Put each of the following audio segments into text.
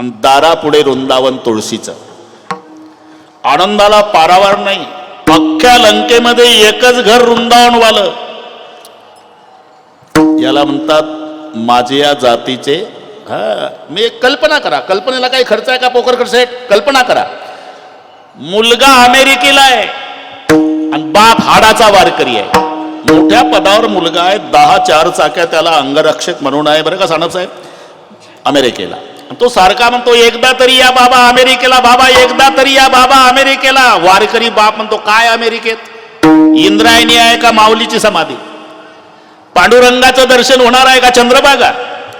आणि दारापुढे वृंदावन तुळशीचं. आनंदाला पारावार नाही. अख्ख्या लंकेमध्ये एकच घर वृंदावनवालं. याला म्हणतात माझे या जातीचे हा मी एक कल्पना करा. कल्पनेला काही खर्च आहे का पोकर खर्च आहे कल्पना करा. मुलगा अमेरिकेला आहे आणि बाप हाडाचा वारकरी आहे. मोठ्या पदावर मुलगा आहे दहा चार चाक्या त्याला अंगरक्षक म्हणून आहे. बरं का सानप साहेब? अमेरिकेला. तो सारखा म्हणतो एकदा तरी या बाबा अमेरिकेला बाबा एकदा तरी या बाबा अमेरिकेला. वारकरी बाप म्हणतो काय अमेरिकेत? इंद्रायणी आहे का माऊलीची समाधी? पांडुरंगाचं दर्शन होणार आहे का चंद्रभागा?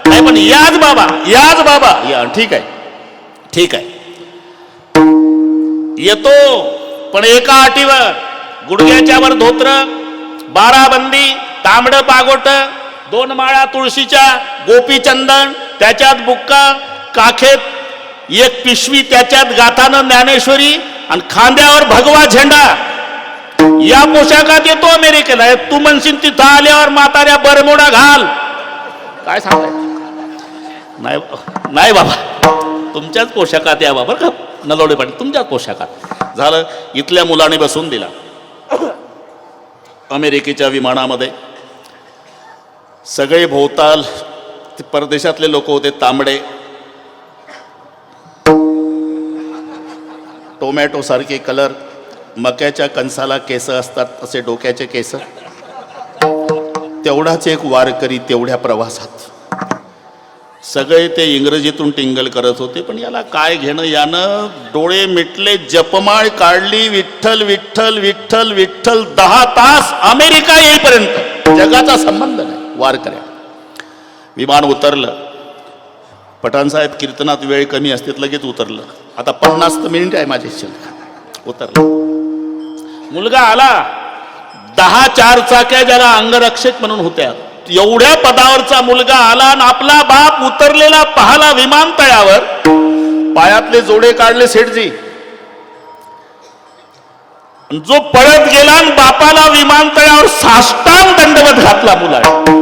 नाही पण याच बाबा याच बाबा. या ठीक आहे ठीक आहे. येतो पण एका अटीवर. गुडघ्याच्या वर धोत्र बारा बंदी तांबड पागोट दोन माळा तुळशीच्या गोपी चंदन त्याच्यात बुक्का काखेत एक पिशवी त्याच्यात गाथानं ज्ञानेश्वरी आणि खांद्यावर भगवा झेंडा. या पोशाखात येतो अमेरिकेला. तू म्हणशील तिथं आल्यावर म्हाताऱ्या बरमोडा घाल. काय सांगाय नाही नाही बाबा. तुमच्याच पोशाखात या बाबा का? नलवडे पाटील तुमच्याच पोशाखात. झालं इथल्या मुलाने बसून दिला. अमेरिकेच्या विमानामध्ये. सगळे भोवताल परदेशातले लोक होते तांबडे. टोमॅटोसारखे कलर मक्याच्या कणसाला केस असतात असे डोक्याचे केस. तेवढाच एक वारकरी तेवढ्या प्रवासात. सगळे ते इंग्रजीतून टिंगल करत होते पण याला काय घेणं? यानं डोळे मिटले जपमाळ काढली विठ्ठल विठ्ठल विठ्ठल विठ्ठल दहा तास अमेरिका येईपर्यंत. जगाचा संबंध नाही वारकऱ्या. विमान उतरलं. पठाणसाहेब कीर्तनात वेळ कमी असते लगेच उतरलं. आता पन्नास मिनिट आहे माझ्या शिल्लक उतरलं. मुलगा आला. दहा चार चाक्या ज्याला अंगरक्षक म्हणून होत्या. एवढ्या पदावरचा मुलगा आला आणि आपला बाप उतरलेला पाहला विमानतळावर पायातले जोडे काढले सेठजी. आणि जो पळत गेला आणि बापाला विमानतळावर साष्टांग दंडवत घातला मुलाने.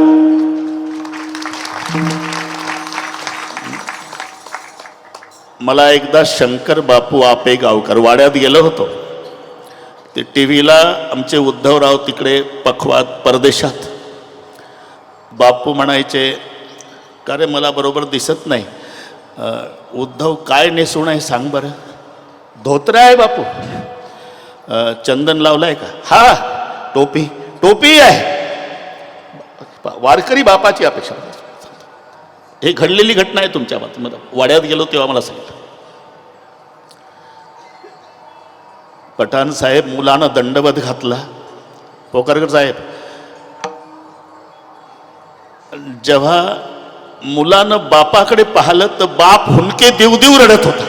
मला एकदा शंकर बापू आपे गावकर वाड्यात गेलो होतो. ते टी व्हीला आमचे उद्धवराव तिकडे पखवात परदेशात. बापू म्हणायचे का रे मला बरोबर दिसत नाही? उद्धव काय नेसून आहे सांग बरं. धोत्र आहे बापू. चंदन चंदन लावलाय का? हा टोपी टोपी आहे. वारकरी बापाची अपेक्षा. हे घडलेली घटना आहे तुमच्या बाबतीमध्ये वाड्यात गेलो तेव्हा मला सांगितलं. पठाण साहेब मुलानं दंडवत घातला. पोकारकर साहेब जेव्हा मुलानं बापाकडे पाहिलं तर बाप हुनके देव देव रडत होता.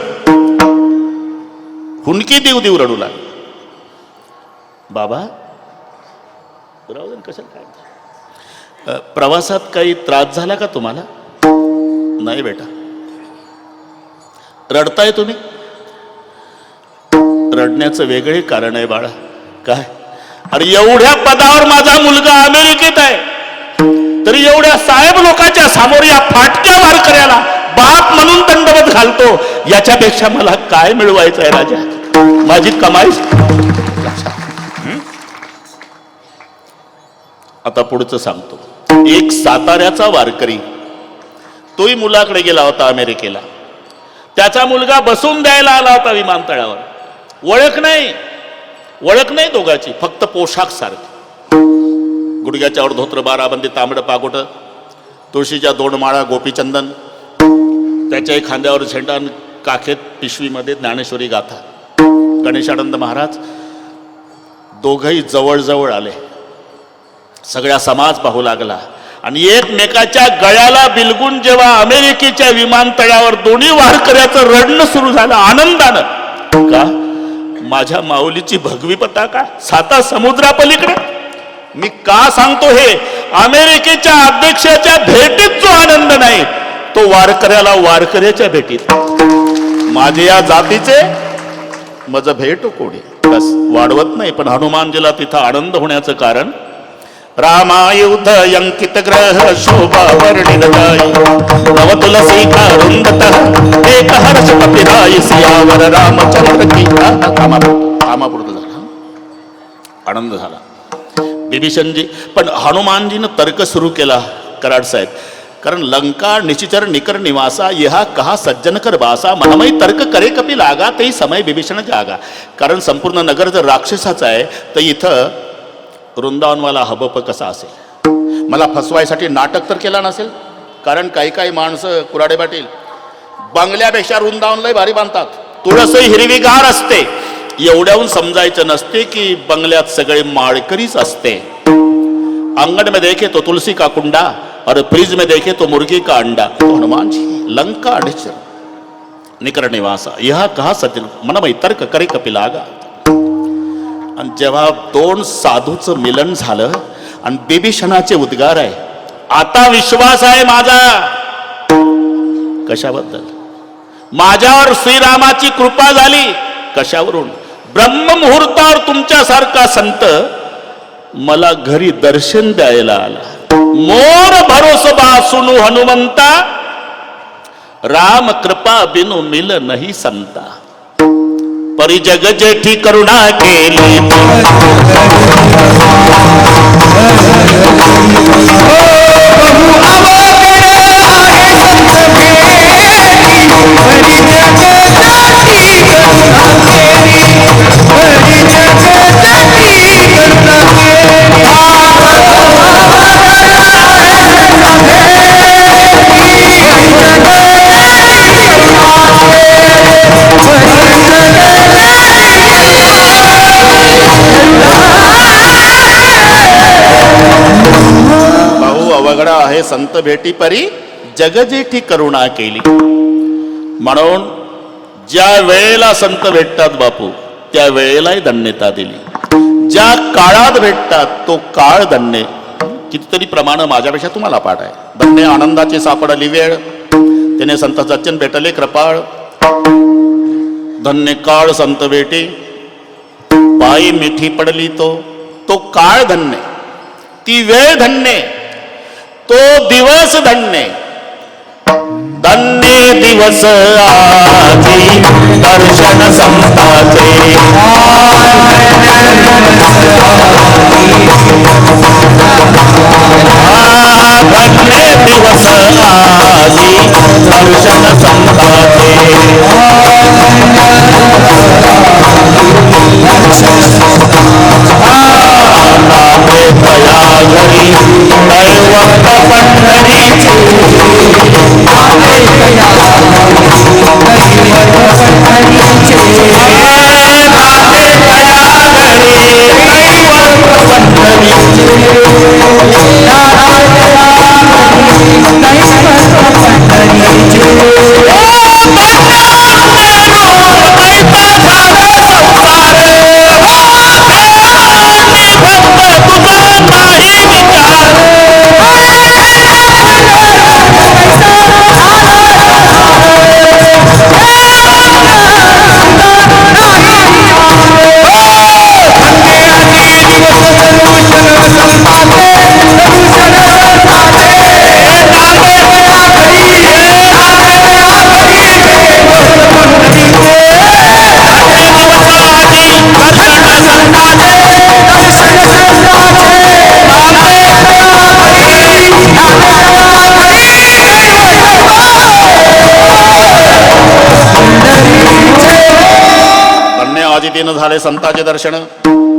हुनके देव देव रडू लागला. बाबा राहू कशाला काय? प्रवासात काही त्रास झाला का तुम्हाला? नाही बेटा. रडताय तुम्ही? रडण्याचं वेगळे कारण आहे बाळा. काय? अरे एवढ्या पदावर माझा मुलगा अमेरिकेत आहे. तरी एवढ्या साहेब लोकांच्या समोर या फाटक्या वारकऱ्याला बाप म्हणून दंडवत घालतो याच्यापेक्षा मला काय मिळवायचं आहे राजा? माझी कमाई? आता पुढचं सांगतो. एक साताऱ्याचा वारकरी तोही मुलाकडे गेला होता अमेरिकेला. त्याचा मुलगा बसून द्यायला आला होता विमानतळावर. ओळख नाही. ओळख नाही दोघाची फक्त पोशाख सारखी. गुडघ्याच्यावर धोत्र बाराबंदी तांबडं पागोट तुळशीच्या दोन माळा गोपीचंदन त्याच्याही खांद्यावर झेंडा काखेत पिशवीमध्ये ज्ञानेश्वरी गाथा. गणेशानंद महाराज दोघही जवळजवळ आले. सगळा समाज पाहू लागला. आणि एकमेकाच्या गळ्याला बिलगून जेव्हा अमेरिकेच्या विमानतळावर दोन्ही वारकऱ्याचं रडणं सुरू झालं आनंदानं. का? माझ्या माऊलीची भगवी पताका साता समुद्रापलीकडे. मी का सांगतो हे? अमेरिकेच्या अध्यक्षाच्या भेटीत जो आनंद नाही तो वारकऱ्याला वारकऱ्याच्या भेटीत. माझे या जातीचे माझं भेट कोणी बस वाढवत नाही पण हनुमानजीला तिथं आनंद होण्याचं कारण रामायुध यंकित शोभा वर्णित नव तुलसी कारुंदत सियावर रामचंद्र की कामापुरतं झाला आनंद झाला. बिभीषणजी पण हनुमानजीनं तर्क सुरू केला कराड साहेब. कारण लंका निशिचर निकर निवासा यहा कहा सज्जन कर बासा? मनमय तर्क करे कपी लागा तेही समय बिभीषण जागा. कारण संपूर्ण नगर जर राक्षसाचा आहे तर इथं वृंदावनवाला हबप कसा असेल? मला फसवायसाठी नाटक तर केला नसेल? कारण काही काही माणसं कुराडे पाटील बंगल्यापेक्षा वृंदावन लय भारी बांधतात. तुळसही हिरवीगार असते. एवढ्याहून समजायचं नसते की बंगल्यात सगळे माळकरीच असते. अंगण में देखे तो तुलसी का कुंडा और फ्रिज में देखे तो मुर्गी का अंडा तो हनुमान जी लंका अडिचर निकर निवासा. यह कहा सज्जन? में तर्क करे कपिलागा. आणि जेव्हा दोन साधूचं मिलन झालं आणि बिभीषणाचे उद्गार आहे आता विश्वास आहे माझा. कशाबद्दल? माझ्यावर श्रीरामाची कृपा झाली. कशावरून? ब्रह्म मुहूर्तावर तुमच्यासारखा संत मला घरी दर्शन द्यायला आला. मोर भरोसबा सुनु हनुमंता राम कृपा बिनु मिल नाही संता. परिजग जेठी करुणा केली Yeah. संत भेटी परी जगजेठी करुणा केली. म्हणून ज्या वेळेला संत भेटतात बापू त्या वेळेलाही धन्यता दिली. ज्या काळात भेटतात तो काळ धन्य. कितीतरी प्रमाण माझ्यापेक्षा तुम्हाला पाठ आहे. धन्य आनंदाची सापडली वेळ. त्याने संत सच्चन भेटले कृपाळ. धन्य काळ संत भेटे. पायी मिठी पडली तो. तो काळ धन्य. ती वेळ धन्य. तो दिवस धन्य. धन्य दिवस आजी दर्शन संताचे धन्य दिवस आजी दर्शन संताचे झाले संताचे दर्शन.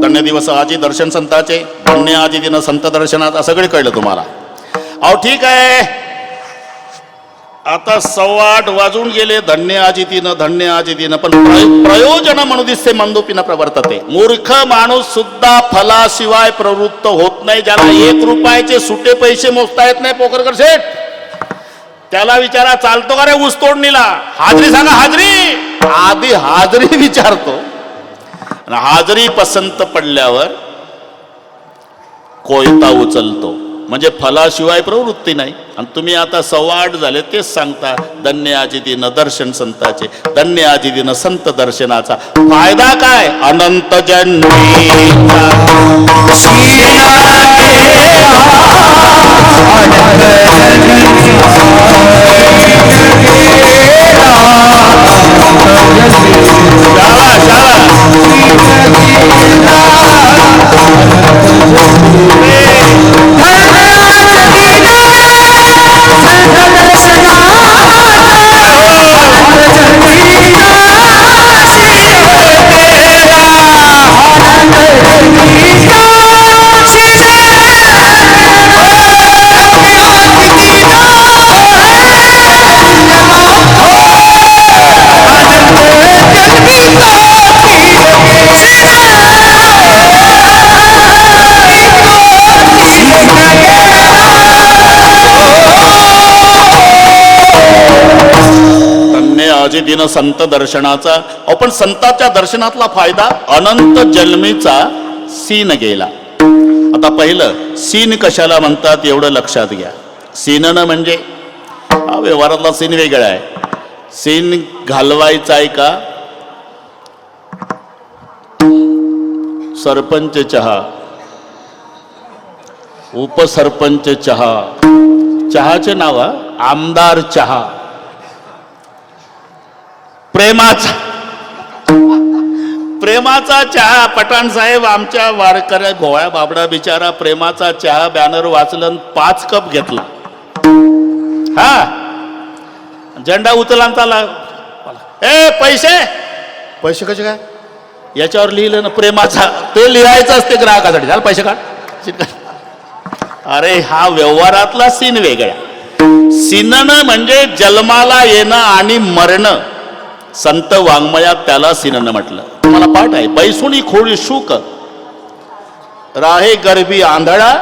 धन्य दिवस आजी दर्शन संताचे धन्य आजी दिन संत दर्शनाचा सगळे कळलं तुम्हाला. अहो ठीक आहे. आता सव्वा आठ वाजून गेले धन्य आजी दिन धन्य आजी दिन पण प्रयोजन म्हणून दिसते मंदुपीनं प्रवर्तते. मूर्ख माणूस सुद्धा फलाशिवाय प्रवृत्त होत नाही. ज्याला एक रुपयाचे सुटे पैसे मोजता येत नाही पोकरकर शेठ. त्याला विचारा चालतो का रे ऊस तोडणीला? हाजरी सांगा हाजरी. आधी हाजरी विचारतो. आणि हाजरी पसंत पडल्यावर कोयता उचलतो. म्हणजे फलाशिवाय प्रवृत्ती नाही. आणि तुम्ही आता सवाड झाले तेच सांगता धन्य आजी दर्शन संताचे धन्य आजी संत दर्शनाचा. फायदा काय? अनंत जन्मीचा. प्रतिदिन संत दर्शनाचा. आपण संताच्या दर्शनातला फायदा अनंत जन्मीचा सीन गेला. आता पहिलं सीन कशाला म्हणतात एवढं लक्षात घ्या. सीननं म्हणजे व्यवहारातला सीन वेगळा आहे. सीन घालवायचा आहे का? सरपंच चहा. उपसरपंच चहा. चहाचे नाव आमदार चहा. प्रेमाचा. प्रेमाचा चहा पठाण साहेब आमच्या वारकऱ्या गोळ्या बाबडा बिचारा प्रेमाचा चहा बॅनर वाचलं पाच कप घेतला. हा. झेंडा उचलांचा ए पैसे? पैसे कसे काय? याच्यावर लिहिलं ना प्रेमाचा. ते लिहायचं असते ग्राहकासाठी. झालं पैसे काढ. अरे हा व्यवहारातला सीन वेगळा. सिनन म्हणजे जन्माला येणं आणि मरणं. संत वाङ्मयात त्याला सिनन म्हटलं. तुम्हाला पाठ आहे बैसुणी खोळी शुक. राहे गर्भी आंधळा